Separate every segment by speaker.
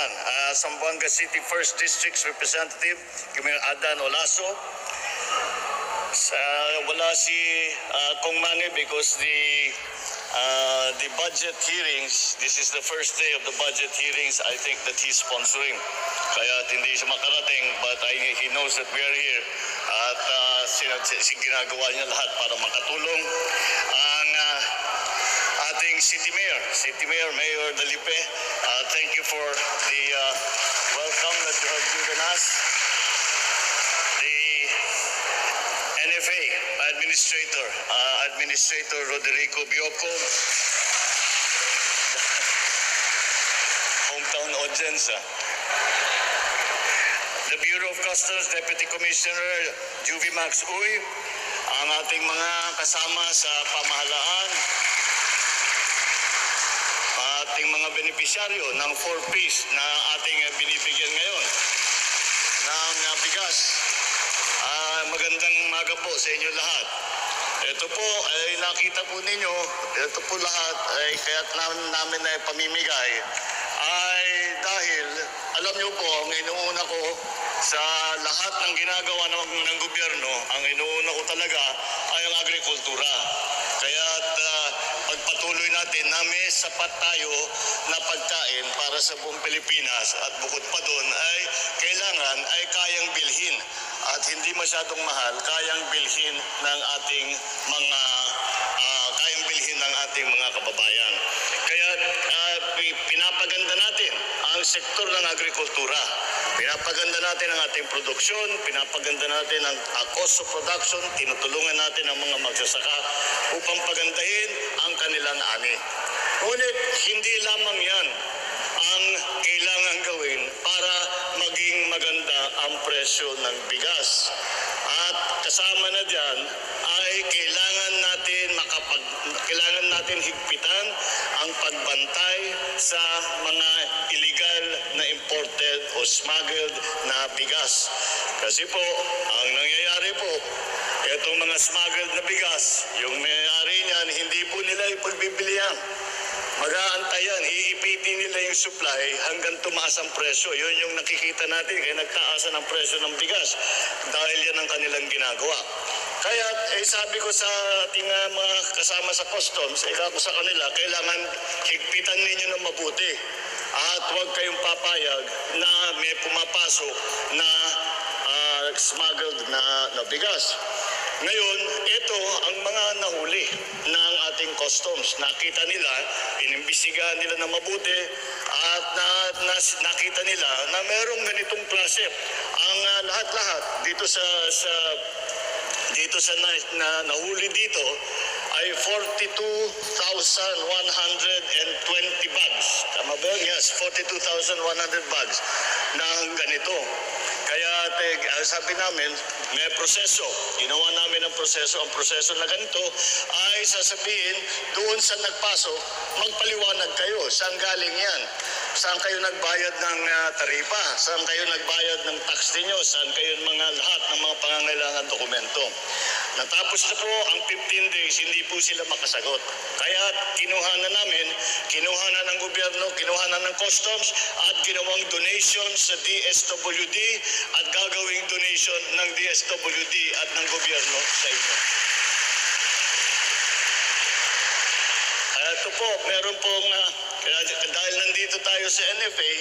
Speaker 1: naman, uh, Zamboanga City First District's Representative, Premier Adan Olaso. Sa, wala si uh, Kong Manny because the uh, the budget hearings, this is the first day of the budget hearings, I think that he's sponsoring. Kaya hindi siya makarating, but I, he knows that we are here. At uh, sin, sin, ginagawa niya lahat para makatulong. Uh, ating City Mayor, City Mayor, Mayor Dalipe, uh, thank you for the uh, welcome that you have given us. The NFA Administrator, uh, Administrator Roderico Bioco, hometown audience. ah. The Bureau of Customs Deputy Commissioner Juvie Max Uy, ang ating mga kasama sa pamahalaan, benepisyaryo ng 4Ps na ating binibigyan ngayon ng uh, bigas. Ah, magandang umaga po sa inyo lahat. Ito po ay nakita po ninyo, ito po lahat ay kaya't namin, namin na pamimigay ay dahil alam niyo po, ang inuuna ko sa lahat ng ginagawa ng, ng gobyerno, ang inuuna ko talaga ay ang agrikultura. Na may sapat tayo na pagkain para sa buong Pilipinas at bukod pa doon ay kailangan ay kayang bilhin at hindi masyadong mahal, kayang bilhin ng ating mga ah, kayang bilhin ng ating mga kababayan. Kaya pi- pinapaganda natin ang sektor ng agrikultura. Pinapaganda natin ang ating produksyon, pinapaganda natin ang ah, cost of production, tinutulungan natin ang mga magsasaka upang pagandahin kanilang ani. Ngunit hindi lamang yan ang kailangan gawin para maging maganda ang presyo ng bigas. At kasama na dyan ay kailangan natin makapag kailangan natin higpitan ang pagbantay sa mga illegal na imported o smuggled na bigas. Kasi po, ang nangyayari po, itong mga smuggled na bigas, yung may-ari niyan, hindi po nila ipagbibilihan. Mag-aantay yan, iipitin nila yung supply hanggang tumaas ang presyo. Yun yung nakikita natin, kaya nagtaasan ang presyo ng bigas dahil yan ang kanilang ginagawa. Kaya eh, sabi ko sa ating ah, mga kasama sa customs, eh, ako sa kanila, kailangan higpitan ninyo ng mabuti. At huwag kayong papayag na may pumapasok na ah, smuggled na, na bigas. Ngayon, ito ang mga nahuli ng ating customs. Nakita nila, inimbestigahan nila na mabuti at na, na, nakita nila na merong ganitong klase. Ang ah, lahat-lahat dito sa sa dito sa na, na nahuli dito ay 42,120 bags. Tama ba? Yes, 42,100 bags ng ganito. Te, ah, sabi namin, may proseso. Ginawa namin ang proseso. Ang proseso na ganito ay sasabihin doon sa nagpasok, magpaliwanag kayo. Saan galing yan? Saan kayo nagbayad ng ah, taripa? Saan kayo nagbayad ng tax ninyo? Saan kayo mga lahat ng mga pangangailangan dokumento? Natapos na po ang 15 days, hindi po sila makasagot. Kaya kinuha na namin, kinuha na ng gobyerno, kinuha na ng customs at ginawang donation sa DSWD at gagawing donation ng DSWD at ng gobyerno sa inyo. Kaya ito po, meron pong, kaya dahil nandito tayo sa NFA,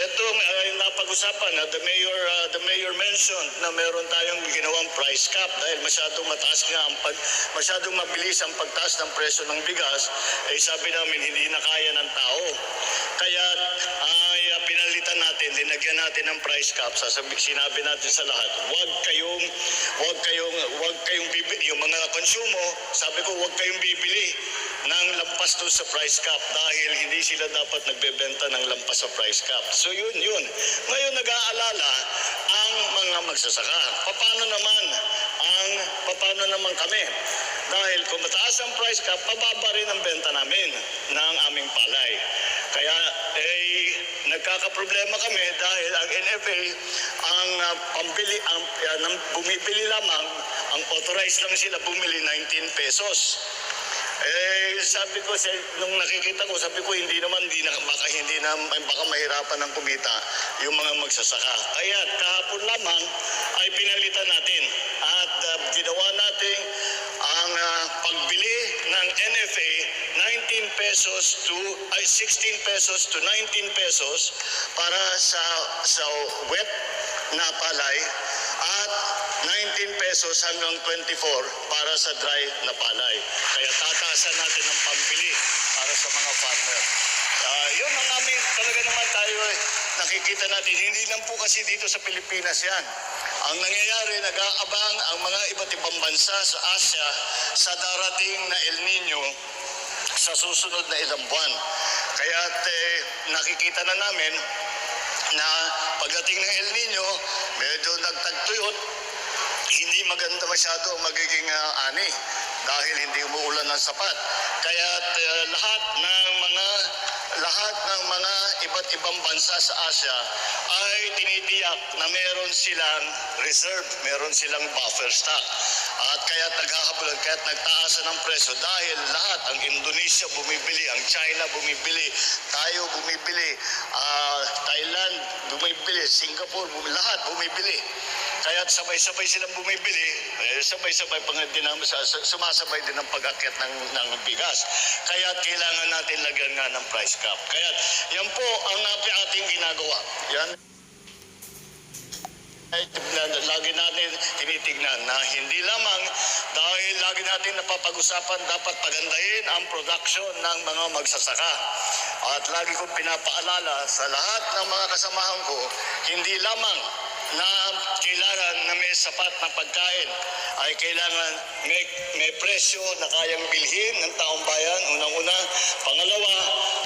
Speaker 1: ito ay napag-usapan na the mayor, ah, the mayor mentioned na meron tayong ginawang price cap dahil masyadong mataas nga ang pag, masyadong mabilis ang pagtaas ng presyo ng bigas, ay sabi namin hindi na kaya ng tao. Kaya linagyan natin ng price cap, sasabi, sinabi natin sa lahat, huwag kayong, huwag kayong, huwag kayong bibili, yung mga konsumo, sabi ko, huwag kayong bibili ng lampas doon sa price cap dahil hindi sila dapat nagbebenta ng lampas sa price cap. So yun, yun. Ngayon nag-aalala ang mga magsasaka. Paano naman ang paano naman kami? Dahil kung mataas ang price cap, mababa rin ang benta namin ng aming palay. Eh nagkakaproblema kami dahil ang NFA ang ah, pambili ang nang bumibili lamang ang authorized lang sila bumili 19 pesos. Eh, sabi ko, sa, nung nakikita ko, sabi ko, hindi naman, hindi na, baka hindi na, baka mahirapan ng kumita yung mga magsasaka. Kaya kahapon lamang ay pinalitan natin at uh, ginawa natin ang uh, pagbili ng NFA 19 pesos to ay 16 pesos to 19 pesos para sa sa wet na palay at 19 pesos hanggang 24 para sa dry na palay. Kaya tataasan natin ang pambili para sa mga farmer. Ah, yun ang aming talaga naman tayo eh, nakikita natin. Hindi lang po kasi dito sa Pilipinas yan. Ang nangyayari, nag-aabang ang mga iba't ibang bansa sa Asia sa darating na El Nino sa susunod na ilang buwan. Kaya eh, nakikita na namin na pagdating ng El Nino, medyo nagtagtuyot, hindi maganda masyado magiging ah, ani dahil hindi umuulan ng sapat. Kaya uh, lahat ng mga lahat ng mga iba't ibang bansa sa Asia ay tinitiyak na meron silang reserve, meron silang buffer stock. At kaya naghahabulan, kaya nagtaasa ng presyo dahil lahat, ang Indonesia bumibili, ang China bumibili, tayo bumibili, ah, Thailand bumibili, Singapore bumibili, lahat bumibili. Kaya sabay-sabay silang bumibili, eh, sabay-sabay pang din ang- sa- sa- sumasabay din ang pag-akyat ng, ng bigas. Kaya kailangan natin lagyan nga ng price cap. Kaya yan po ang ating ginagawa. Yan lagi natin tinitignan na hindi lamang dahil lagi natin napapag-usapan dapat pagandahin ang production ng mga magsasaka. At lagi kong pinapaalala sa lahat ng mga kasamahan ko, hindi lamang na kailangan sapat na pagkain ay kailangan may, may presyo na kayang bilhin ng taong bayan, unang-una. Pangalawa,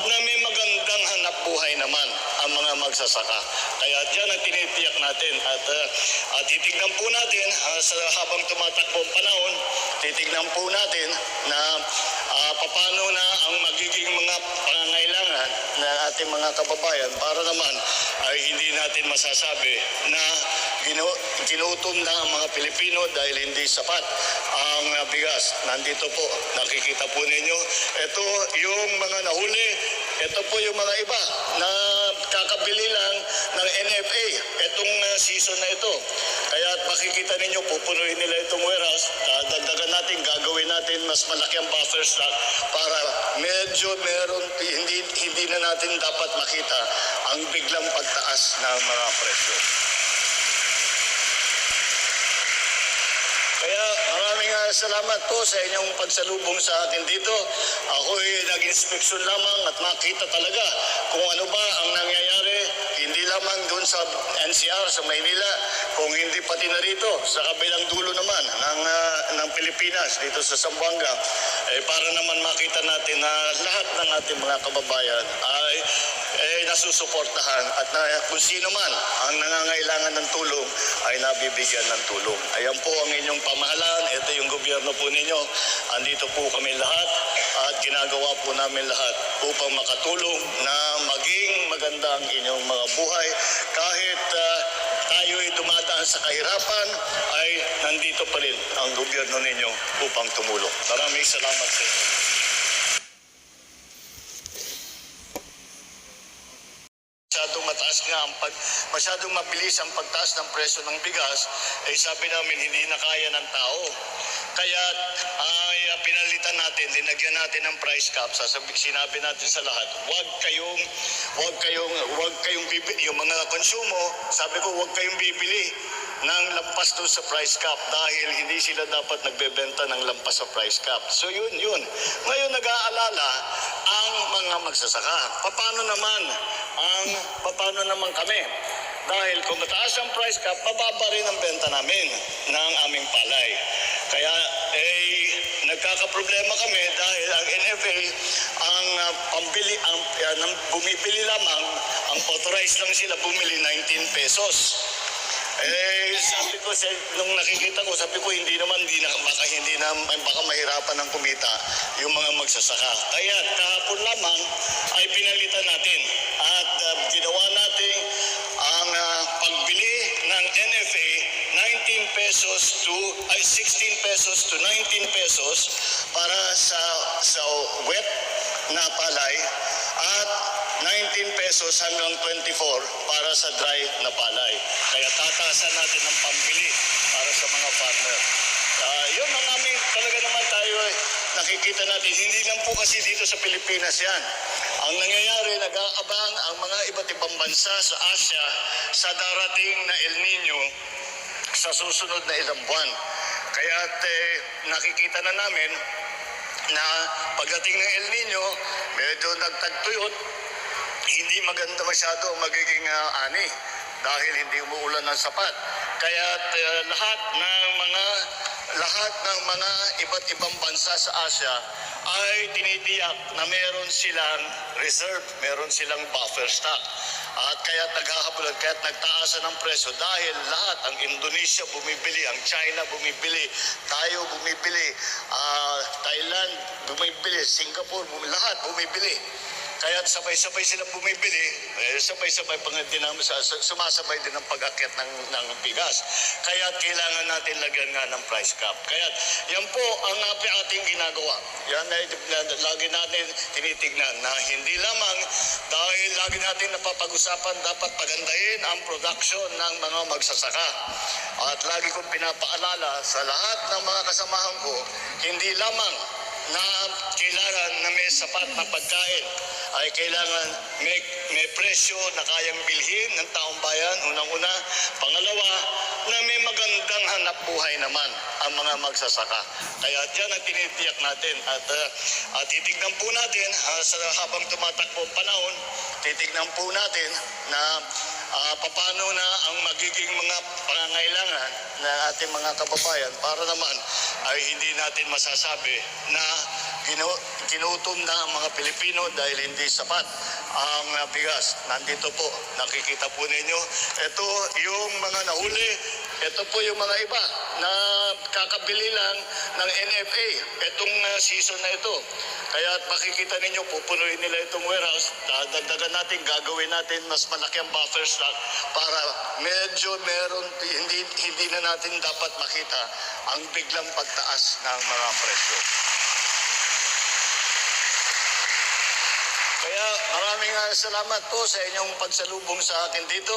Speaker 1: na may magandang hanap buhay naman ang mga magsasaka. Kaya diyan ang tinitiyak natin at uh, at titignan po natin ah, sa habang tumatakbo ang panahon, titignan po natin na uh, paano na ang magiging mga ng ating mga kababayan para naman ay hindi natin masasabi na ginu- ginutom na ang mga Pilipino dahil hindi sapat ang bigas. Nandito po, nakikita po ninyo. Ito yung mga nahuli. Ito po yung mga iba na kakabili lang ng NFA itong uh, season na ito. Kaya makikita ninyo, pupunuin nila itong warehouse. Uh, dagdagan natin, gagawin natin mas malaki ang buffer stock para medyo meron, hindi, hindi na natin dapat makita ang biglang pagtaas ng mga presyo. Kaya maraming uh, salamat po sa inyong pagsalubong sa atin dito. Ako'y nag-inspeksyon lamang at makita talaga kung ano ba ang nangyayari, lamang doon sa NCR sa Maynila, kung hindi pati na rito sa kabilang dulo naman ng, ah, ng Pilipinas, dito sa Zamboanga, eh, para naman makita natin na lahat ng ating mga kababayan ay eh, nasusuportahan at na, kung sino man ang nangangailangan ng tulong ay nabibigyan ng tulong. Ayan po ang inyong pamahalaan. Ito yung gobyerno po ninyo. Andito po kami lahat at ginagawa po namin lahat upang makatulong na maging maganda ang inyong mga buhay. Kahit ah, tayo ay dumadaan sa kahirapan, ay nandito pa rin ang gobyerno ninyo upang tumulong. Maraming salamat sa inyo. masyadong mataas nga ang pag, masyadong mabilis ang pagtaas ng presyo ng bigas, eh sabi namin hindi na kaya ng tao. Kaya ay ah, pinalitan natin, linagyan natin ng price cap, sasabi, sinabi natin sa lahat, huwag kayong, huwag kayong, huwag kayong bibili, yung mga konsumo, sabi ko huwag kayong bibili ng lampas doon sa price cap dahil hindi sila dapat nagbebenta ng lampas sa price cap. So yun, yun. Ngayon nag-aalala ang mga magsasaka. Paano naman ang paano naman kami? Dahil kung mataas ang price cap, mababa rin ang benta namin ng aming palay. Kaya eh nagkakaproblema kami dahil ang NFA ang ah, pambili ang nang bumibili lamang ang authorized lang sila bumili 19 pesos. Eh, sabi ko, sa, nung nakikita ko, sabi ko, hindi naman, hindi na, baka hindi na, baka mahirapan ng kumita yung mga magsasaka. Kaya kahapon lamang ay pinalitan natin pesos to, ay 16 pesos to 19 pesos para sa sa wet na palay at 19 pesos hanggang 24 para sa dry na palay. Kaya tataasan natin ng pambili para sa mga farmer. Ah, yun ang aming talaga naman tayo eh, nakikita natin. Hindi lang po kasi dito sa Pilipinas yan. Ang nangyayari, nag-aabang ang mga iba't ibang bansa sa Asia sa darating na El Nino sa susunod na ilang buwan. Kaya eh, nakikita na namin na pagdating ng El Nino, medyo nagtagtuyot, hindi maganda masyado magiging ah, ani dahil hindi umuulan ng sapat. Kaya uh, lahat ng mga lahat ng mga iba't ibang bansa sa Asia ay tinitiyak na meron silang reserve, meron silang buffer stock. At kaya naghahabulan, kaya nagtaasan ng presyo dahil lahat, ang Indonesia bumibili, ang China bumibili, tayo bumibili, ah, Thailand bumibili, Singapore bumibili, lahat bumibili. Kaya sabay-sabay silang bumibili, eh, sabay-sabay pang din sa, sumasabay din ang pag-akyat ng, ng bigas. Kaya kailangan natin lagyan nga ng price cap. Kaya yan po ang napi ating ginagawa. Yan ay na- lagi natin tinitignan na hindi lamang dahil lagi natin napapag-usapan dapat pagandahin ang production ng mga magsasaka. At lagi kong pinapaalala sa lahat ng mga kasamahan ko, hindi lamang na kailangan na may sapat na pagkain ay kailangan may, may presyo na kayang bilhin ng taong bayan, unang-una. Pangalawa, na may magandang hanap buhay naman ang mga magsasaka. Kaya diyan ang tinitiyak natin. At, uh, at titignan po natin, ah, sa habang tumatakbo ang panahon, titignan po natin na ah, paano na ang magiging mga pangangailangan ng ating mga kababayan para naman ay hindi natin masasabi na ginu- ginutom na ang mga Pilipino dahil hindi sapat ang ah, bigas. Nandito po, nakikita po ninyo. Ito yung mga nahuli. Ito po yung mga iba na kakabili lang ng NFA. Itong ah, season na ito. Kaya makikita ninyo, pupunuin nila itong warehouse. Dadagdagan natin, gagawin natin mas malaki ang buffer stock para medyo meron, hindi, hindi na natin dapat makita ang biglang pagtaas ng mga presyo. Kaya maraming ah, salamat po sa inyong pagsalubong sa akin dito.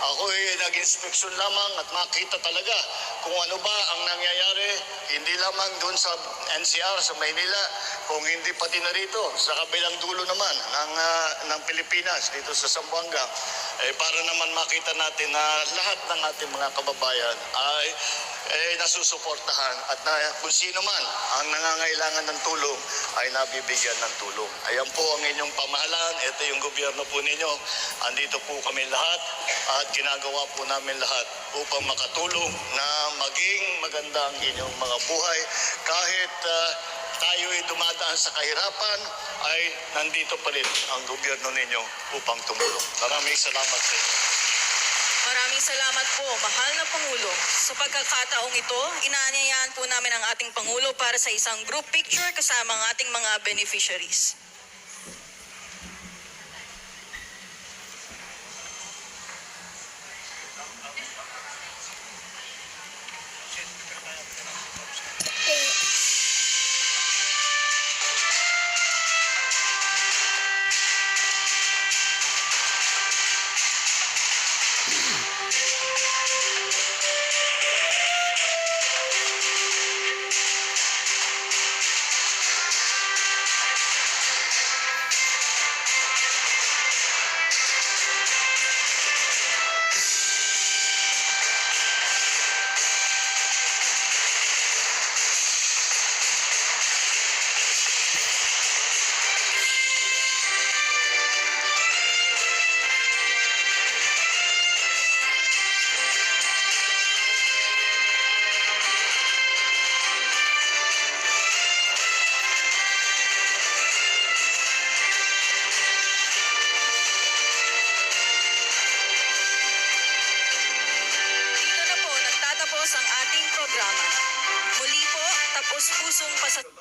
Speaker 1: Ako ay nag-inspeksyon lamang at makita talaga kung ano ba ang nangyayari, hindi lamang doon sa NCR sa Maynila, kung hindi pati na rito sa kabilang dulo naman ng, ah, ng Pilipinas, dito sa Zamboanga. Eh, para naman makita natin na lahat ng ating mga kababayan ay eh, nasusuportahan at na, kung sino man ang nangangailangan ng tulong ay nabibigyan ng tulong. Ayan po ang inyong pamahalaan. Ito yung gobyerno po ninyo. Andito po kami lahat at ginagawa po namin lahat upang makatulong na maging maganda ang inyong mga buhay kahit ah, tayo ay dumadaan sa kahirapan ay nandito pa rin ang gobyerno ninyo upang tumulong. Maraming salamat sa inyo.
Speaker 2: Maraming salamat po, mahal na Pangulo. Sa pagkakataong ito, inaanyayahan po namin ang ating Pangulo para sa isang group picture kasama ang ating mga beneficiaries. Dito na po